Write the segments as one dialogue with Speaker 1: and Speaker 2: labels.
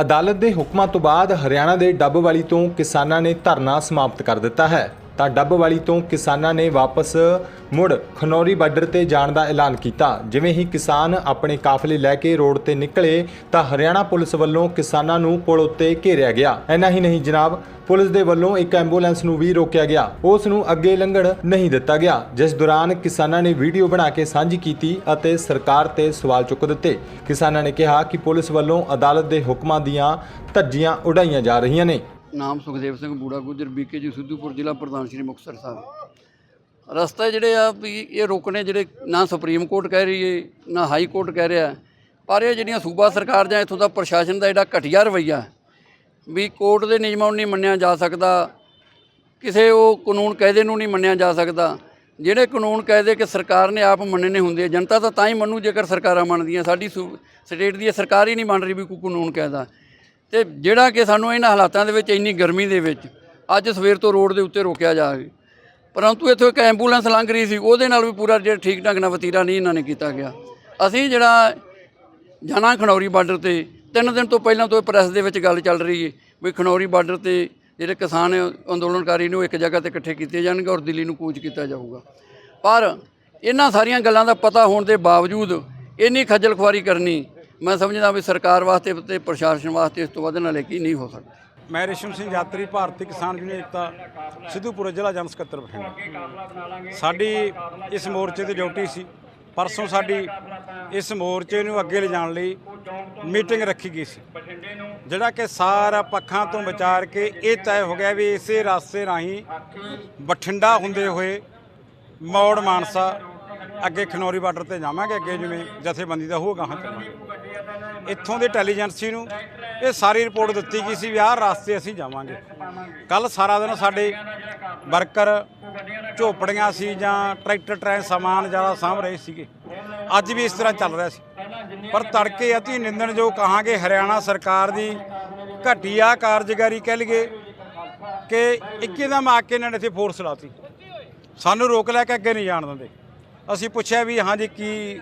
Speaker 1: ਅਦਾਲਤ ਦੇ ਹੁਕਮਾਂ ਤੋਂ ਬਾਅਦ ਹਰਿਆਣਾ ਦੇ ਡੱਬਵਾਲੀ ਤੋਂ ਕਿਸਾਨਾਂ ਨੇ ਧਰਨਾ ਸਮਾਪਤ ਕਰ ਦਿੱਤਾ ਹੈ। ਤਾਂ ਡੱਬਵਾਲੀ ਤੋਂ ਕਿਸਾਨਾਂ ਨੇ ਵਾਪਸ ਮੁੜ ਖਨੌਰੀ ਬਾਰਡਰ ਤੇ ਜਾਣ ਦਾ ਐਲਾਨ ਕੀਤਾ। ਜਿਵੇਂ ਹੀ ਕਿਸਾਨ ਆਪਣੇ ਕਾਫਲੇ ਲੈ ਕੇ ਰੋਡ ਤੇ ਨਿਕਲੇ ਤਾਂ ਹਰਿਆਣਾ ਪੁਲਿਸ ਵੱਲੋਂ ਕਿਸਾਨਾਂ ਨੂੰ ਪੁਲ ਉੱਤੇ ਘੇਰਿਆ ਗਿਆ। ਐਨਾ ਹੀ ਨਹੀਂ ਜਨਾਬ, ਪੁਲਿਸ ਦੇ ਵੱਲੋਂ ਇੱਕ ਐਂਬੂਲੈਂਸ ਨੂੰ ਵੀ ਰੋਕਿਆ ਗਿਆ। ਉਸ ਨੂੰ ਅੱਗੇ ਲੰਘਣ ਨਹੀਂ ਦਿੱਤਾ ਗਿਆ। ਜਿਸ ਦੌਰਾਨ ਕਿਸਾਨਾਂ ਨੇ ਵੀਡੀਓ ਬਣਾ ਕੇ ਸਾਂਝੀ ਕੀਤੀ ਅਤੇ ਸਰਕਾਰ ਤੇ ਸਵਾਲ ਚੁੱਕ ਦਿੱਤੇ। ਕਿਸਾਨਾਂ ਨੇ ਕਿਹਾ ਕਿ ਪੁਲਿਸ ਵੱਲੋਂ ਅਦਾਲਤ ਦੇ ਹੁਕਮਾਂ ਦੀਆਂ ਧੱਜੀਆਂ ਉਡਾਈਆਂ ਜਾ ਰਹੀਆਂ ਨੇ।
Speaker 2: ਨਾਮ ਸੁਖਦੇਵ ਸਿੰਘ ਬੂੜਾ ਗੁੱਜਰ ਬੀਕੇ ਜੀ ਸਿੱਧੂਪੁਰ ਜ਼ਿਲ੍ਹਾ ਪ੍ਰਧਾਨ ਸ਼੍ਰੀ ਮੁਕਤਸਰ ਸਾਹਿਬ। ਰਸਤੇ ਜਿਹੜੇ ਆ ਵੀ ਇਹ ਰੋਕਣੇ ਜਿਹੜੇ ਨਾ ਸੁਪਰੀਮ ਕੋਰਟ ਕਹਿ ਰਹੀ ਏ, ਨਾ ਹਾਈ ਕੋਰਟ ਕਹਿ ਰਿਹਾ। ਪਰ ਇਹ ਜਿਹੜੀਆਂ ਸੂਬਾ ਸਰਕਾਰ ਜਾਂ ਇੱਥੋਂ ਦਾ ਪ੍ਰਸ਼ਾਸਨ ਦਾ ਜਿਹੜਾ ਘਟੀਆ ਰਵੱਈਆ, ਵੀ ਕੋਰਟ ਦੇ ਨਿਯਮਾਂ ਨੂੰ ਨਹੀਂ ਮੰਨਿਆ ਜਾ ਸਕਦਾ, ਕਿਸੇ ਉਹ ਕਾਨੂੰਨ ਕਾਇਦੇ ਨੂੰ ਨਹੀਂ ਮੰਨਿਆ ਜਾ ਸਕਦਾ, ਜਿਹੜੇ ਕਾਨੂੰਨ ਕਾਇਦੇ ਕਿ ਸਰਕਾਰ ਨੇ ਆਪ ਮੰਨਣੇ ਹੁੰਦੇ ਜਨਤਾ ਤਾਂ ਤਾਂ ਹੀ ਮੰਨੂ ਜੇਕਰ ਸਰਕਾਰਾਂ ਮੰਨਦੀਆਂ, ਸਾਡੀ ਸਟੇਟ ਦੀ ਇਹ ਸਰਕਾਰ ਹੀ ਨਹੀਂ ਮੰਨ ਰਹੀ ਵੀ ਕੋਈ ਕਾਨੂੰਨ ਕਾਇਦਾ। ਤੇ ਜਿਹੜਾ ਕਿ ਸਾਨੂੰ ਇਹਨਾਂ ਹਾਲਾਤਾਂ ਦੇ ਵਿੱਚ ਇੰਨੀ ਗਰਮੀ ਦੇ ਵਿੱਚ ਅੱਜ ਸਵੇਰ ਤੋਂ ਰੋਡ ਦੇ ਉੱਤੇ ਰੋਕਿਆ ਜਾਵੇ ਪਰੰਤੂ ਇੱਥੋਂ ਇੱਕ ਐਂਬੂਲੈਂਸ ਲੰਘ ਰਹੀ ਸੀ, ਉਹਦੇ ਨਾਲ ਵੀ ਪੂਰਾ ਜਿਹੜਾ ਠੀਕ ਢੰਗ ਨਾਲ ਵਤੀਰਾ ਨਹੀਂ ਇਹਨਾਂ ਨੇ ਕੀਤਾ ਗਿਆ। ਅਸੀਂ ਜਿਹੜਾ ਜਾਣਾ ਖਨੌਰੀ ਬਾਰਡਰ ਤੇ, ਤਿੰਨ ਦਿਨ ਤੋਂ ਪਹਿਲਾਂ ਤੋਂ ਪ੍ਰੈਸ ਦੇ ਵਿੱਚ ਗੱਲ ਚੱਲ ਰਹੀ ਹੈ ਵੀ ਖਣੌਰੀ ਬਾਰਡਰ ਤੇ ਜਿਹੜੇ ਕਿਸਾਨ ਅੰਦੋਲਨਕਾਰੀ ਨੂੰ ਇੱਕ ਜਗ੍ਹਾ ਤੇ ਇਕੱਠੇ ਕੀਤੇ ਜਾਣਗੇ ਔਰ ਦਿੱਲੀ ਨੂੰ ਕੂਚ ਕੀਤਾ ਜਾਊਗਾ। ਪਰ ਇਹਨਾਂ ਸਾਰੀਆਂ ਗੱਲਾਂ ਦਾ ਪਤਾ ਹੋਣ ਦੇ ਬਾਵਜੂਦ ਇੰਨੀ ਖੱਜਲ ਖੁਆਰੀ ਕਰਨੀ ਮੈਂ ਸਮਝਦਾ ਵੀ ਸਰਕਾਰ ਵਾਸਤੇ ਤੇ ਪ੍ਰਸ਼ਾਸਨ ਵਾਸਤੇ ਇਸ ਤੋਂ ਵੱਧ ਨਾਲੇ ਕੀ ਨਹੀਂ ਹੋ ਸਕਦਾ।
Speaker 3: ਮੈਂ ਰੇਸ਼ਮ ਸਿੰਘ ਯਾਤਰੀ ਭਾਰਤੀ ਕਿਸਾਨ ਯੂਨੀਅਨ ਏਕਤਾ, ਸਿੱਧੂਪੁਰ ਜ਼ਿਲ੍ਹਾ ਜਨ ਸਕੱਤਰ ਬਠਿੰਡਾ। ਸਾਡੀ ਇਸ ਮੋਰਚੇ ਤੇ ਡਿਊਟੀ ਸੀ। ਪਰਸੋਂ ਸਾਡੀ ਇਸ ਮੋਰਚੇ ਨੂੰ ਅੱਗੇ ਲਿਜਾਣ ਲਈ ਮੀਟਿੰਗ ਰੱਖੀ ਗਈ ਸੀ। ਜਿਹੜਾ ਕਿ ਸਾਰਾ ਪੱਖਾਂ ਤੋਂ ਵਿਚਾਰ ਕੇ ਇਹ ਤੈਅ ਹੋ ਗਿਆ ਵੀ ਇਸੇ ਰਸਤੇ ਰਾਹੀਂ ਬਠਿੰਡਾ ਹੁੰਦੇ ਹੋਏ ਮੌੜ ਮਾਨਸਾ, ਅੱਗੇ ਖਨੌਰੀ ਬਾਰਡਰ ਤੇ ਜਾਵਾਂਗੇ, ਅੱਗੇ ਜਿਵੇਂ ਜਥੇਬੰਦੀ ਦਾ ਹੋਊਗਾ, ਹਾਂ, ਚੱਲਾਂਗੇ। ਇੱਥੋਂ ਦੇ ਇੰਟੈਲੀਜੈਂਸੀ ਨੂੰ, ਇਹ ਸਾਰੀ ਰਿਪੋਰਟ ਦਿੱਤੀ ਗਈ ਸੀ ਵੀ ਆਹ ਰਸਤੇ ਅਸੀਂ ਜਾਵਾਂਗੇ। ਕੱਲ ਸਾਰਾ ਦਿਨ ਸਾਡੇ ਵਰਕਰ ਝੋਪੜੀਆਂ ਸੀ ਜਾਂ ਟਰੈਕਟਰ, ਟਰੈਨ ਸਮਾਨ ਜ਼ਿਆਦਾ ਸਾਂਭ ਰਹੇ ਸੀਗੇ। ਅੱਜ ਵੀ ਇਸ ਤਰ੍ਹਾਂ ਚੱਲ ਰਿਹਾ ਸੀ। ਪਰ ਤੜਕੇ ਅਤੀ ਨਿੰਦਣਯੋਗ ਕਹਾਂਗੇ, ਹਰਿਆਣਾ ਸਰਕਾਰ ਦੀ ਘਟੀਆ ਕਾਰਜਕਾਰੀ ਕਹਿ ਲਈਏ ਕਿ ਇੱਕਦਮ ਆ ਕੇ ਇਹਨਾਂ ਨੇ ਇੱਥੇ ਫੋਰਸ ਲਾਤੀ। ਸਾਨੂੰ ਰੋਕ ਲੈ ਕੇ ਅੱਗੇ ਨਹੀਂ ਜਾਣ ਦਿੰਦੇ। ਅਸੀਂ ਪੁੱਛਿਆ ਵੀ ਹਾਂਜੀ ਕੀ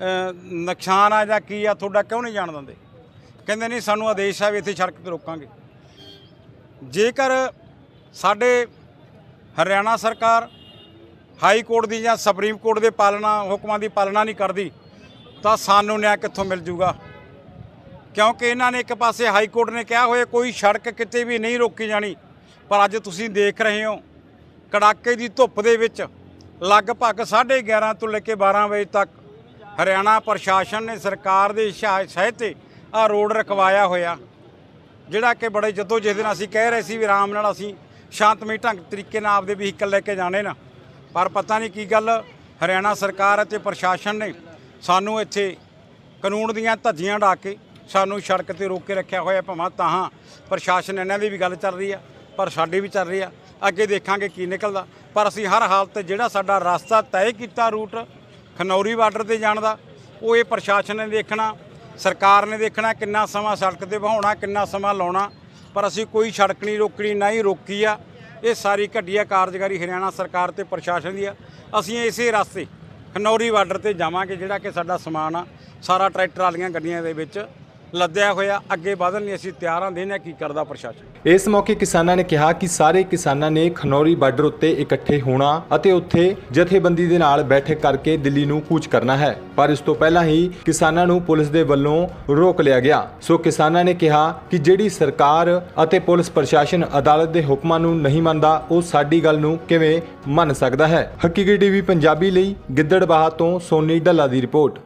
Speaker 3: ਨੁਕਸਾਨ ਆ ਜਾਂ ਕੀ ਆ, ਤੁਹਾਡਾ ਕਿਉਂ ਨਹੀਂ ਜਾਣ ਦਿੰਦੇ? ਕਹਿੰਦੇ ਨਹੀਂ, ਸਾਨੂੰ ਆਦੇਸ਼ ਆ ਵੀ ਇੱਥੇ ਸੜਕ ਤੇ ਰੋਕਾਂਗੇ। ਜੇਕਰ ਸਾਡੇ ਹਰਿਆਣਾ ਸਰਕਾਰ ਹਾਈ ਕੋਰਟ ਦੀ ਜਾਂ ਸੁਪਰੀਮ ਕੋਰਟ ਦੇ ਪਾਲਣਾ, ਹੁਕਮਾਂ ਦੀ ਪਾਲਣਾ ਨਹੀਂ ਕਰਦੀ, ਤਾਂ ਸਾਨੂੰ ਨਿਆਂ ਕਿੱਥੋਂ ਮਿਲ ਜੂਗਾ? ਕਿਉਂਕਿ ਇਹਨਾਂ ਨੇ ਇੱਕ ਪਾਸੇ ਹਾਈ ਕੋਰਟ ਨੇ ਕਿਹਾ ਹੋਇਆ, ਕੋਈ ਸੜਕ ਕਿਤੇ ਵੀ ਨਹੀਂ ਰੋਕੀ ਜਾਣੀ, ਪਰ ਅੱਜ ਤੁਸੀਂ ਦੇਖ ਰਹੇ ਹੋ, ਕੜਾਕੇ ਦੀ ਧੁੱਪ ਦੇ ਵਿੱਚ ਲਗਭਗ 11:30 ਤੋਂ ਲੈ ਕੇ 12 ਵਜੇ ਤੱਕ ਹਰਿਆਣਾ ਪ੍ਰਸ਼ਾਸਨ ਨੇ ਸਰਕਾਰ ਦੇ ਸ਼ਾ- ਸਹਾਇ ਤੇ ਆ ਰੋਡ ਰਖਵਾਇਆ ਹੋਇਆ। ਜਿਹੜਾ ਕਿ ਬੜੇ ਜਦੋਂ ਜਿਸ ਦਿਨ ਅਸੀਂ ਕਹਿ ਰਹੇ ਸੀ ਵੀ ਆਰਾਮ ਨਾਲ ਅਸੀਂ ਸ਼ਾਂਤਮਈ ਢੰਗ ਤਰੀਕੇ ਨਾਲ ਆਪਦੇ ਵਹੀਕਲ ਲੈ ਕੇ ਜਾਣੇ ਨਾ। ਪਰ ਪਤਾ ਨਹੀਂ ਕੀ ਗੱਲ, ਹਰਿਆਣਾ ਸਰਕਾਰ ਅਤੇ ਪ੍ਰਸ਼ਾਸਨ ਨੇ ਸਾਨੂੰ ਇੱਥੇ ਕਾਨੂੰਨ ਦੀਆਂ ਧੱਜੀਆਂ ਢਾ ਕੇ ਸਾਨੂੰ ਸੜਕ ਤੇ ਰੋਕ ਕੇ ਰੱਖਿਆ ਹੋਇਆ, ਭਾਵੇਂ ਤਾਹਾਂ ਪ੍ਰਸ਼ਾਸਨ ਇਹਨਾਂ ਦੀ ਵੀ ਗੱਲ ਚੱਲ ਰਹੀ ਆ, ਪਰ ਸਾਡੀ ਵੀ ਚੱਲ ਰਹੀ ਆ। ਅੱਗੇ ਦੇਖਾਂਗੇ ਕੀ ਨਿਕਲਦਾ। ਪਰ ਅਸੀਂ ਹਰ ਹਾਲਤ ਜਿਹੜਾ ਸਾਡਾ ਰਸਤਾ ਤੈਅ ਕੀਤਾ ਰੂਟ ਖਨੌਰੀ ਬਾਰਡਰ ਤੇ ਜਾਣ ਦਾ, ਉਹ ਇਹ ਪ੍ਰਸ਼ਾਸਨ ਨੇ ਦੇਖਣਾ, ਸਰਕਾਰ ਨੇ ਦੇਖਣਾ ਕਿੰਨਾ ਸਮਾਂ ਸੜਕ ਤੇ ਵਹਾਉਣਾ, ਕਿੰਨਾ ਸਮਾਂ ਲਾਉਣਾ, ਪਰ ਅਸੀਂ ਕੋਈ ਸੜਕ ਨਹੀਂ ਰੋਕਣੀ, ਨਾ ਹੀ ਰੋਕੀ ਆ। ਇਹ ਸਾਰੀ ਘਟੀਆ ਕਾਰਜਕਾਰੀ ਹਰਿਆਣਾ ਸਰਕਾਰ ਤੇ ਪ੍ਰਸ਼ਾਸਨ ਦੀ ਆ। ਅਸੀਂ ਇਸੇ ਰਸਤੇ ਖਨੌਰੀ ਬਾਰਡਰ ਤੇ ਜਾਵਾਂਗੇ, ਜਿਹੜਾ ਕਿ ਸਾਡਾ ਸਮਾਨ ਆ, ਸਾਰਾ ਟਰੈਕਟਰ ਵਾਲੀਆਂ ਗੱਡੀਆਂ ਦੇ ਵਿੱਚ ਲੱਦਿਆ ਹੋਇਆ, ਅੱਗੇ ਵਧਣ ਲਈ ਅਸੀਂ ਤਿਆਰ ਹਾਂ ਦੇਣਾ ਕੀ ਕਰਦਾ ਪ੍ਰਸ਼ਾਸਨ।
Speaker 1: ਇਸ ਮੌਕੇ ਕਿਸਾਨਾਂ ਨੇ ਕਿਹਾ ਕਿ ਸਾਰੇ ਕਿਸਾਨਾਂ ਨੇ ਖਨੌਰੀ ਬਾਰਡਰ ਉੱਤੇ ਇਕੱਠੇ ਹੋਣਾ ਅਤੇ ਉੱਥੇ ਜਥੇਬੰਦੀ ਦੇ ਨਾਲ ਬੈਠਕ ਕਰਕੇ ਦਿੱਲੀ ਨੂੰ ਕੂਚ ਕਰਨਾ ਹੈ। ਪਰ ਇਸ ਤੋਂ ਪਹਿਲਾਂ ਹੀ ਕਿਸਾਨਾਂ ਨੂੰ ਪੁਲਿਸ ਦੇ ਵੱਲੋਂ ਰੋਕ ਲਿਆ ਗਿਆ। ਸੋ ਕਿਸਾਨਾਂ ਨੇ ਕਿਹਾ ਕਿ ਜਿਹੜੀ ਸਰਕਾਰ ਅਤੇ ਪੁਲਿਸ ਪ੍ਰਸ਼ਾਸਨ ਅਦਾਲਤ ਦੇ ਹੁਕਮਾਂ ਨੂੰ ਨਹੀਂ ਮੰਨਦਾ, ਉਹ ਸਾਡੀ ਗੱਲ ਨੂੰ ਕਿਵੇਂ ਮੰਨ ਸਕਦਾ ਹੈ? ਹਕੀਕੀ ਟੀਵੀ ਪੰਜਾਬੀ ਲਈ ਗਿੱਦੜਬਾਹਾ ਤੋਂ ਸੋਨੀ ਢੱਲਾ ਦੀ ਰਿਪੋਰਟ।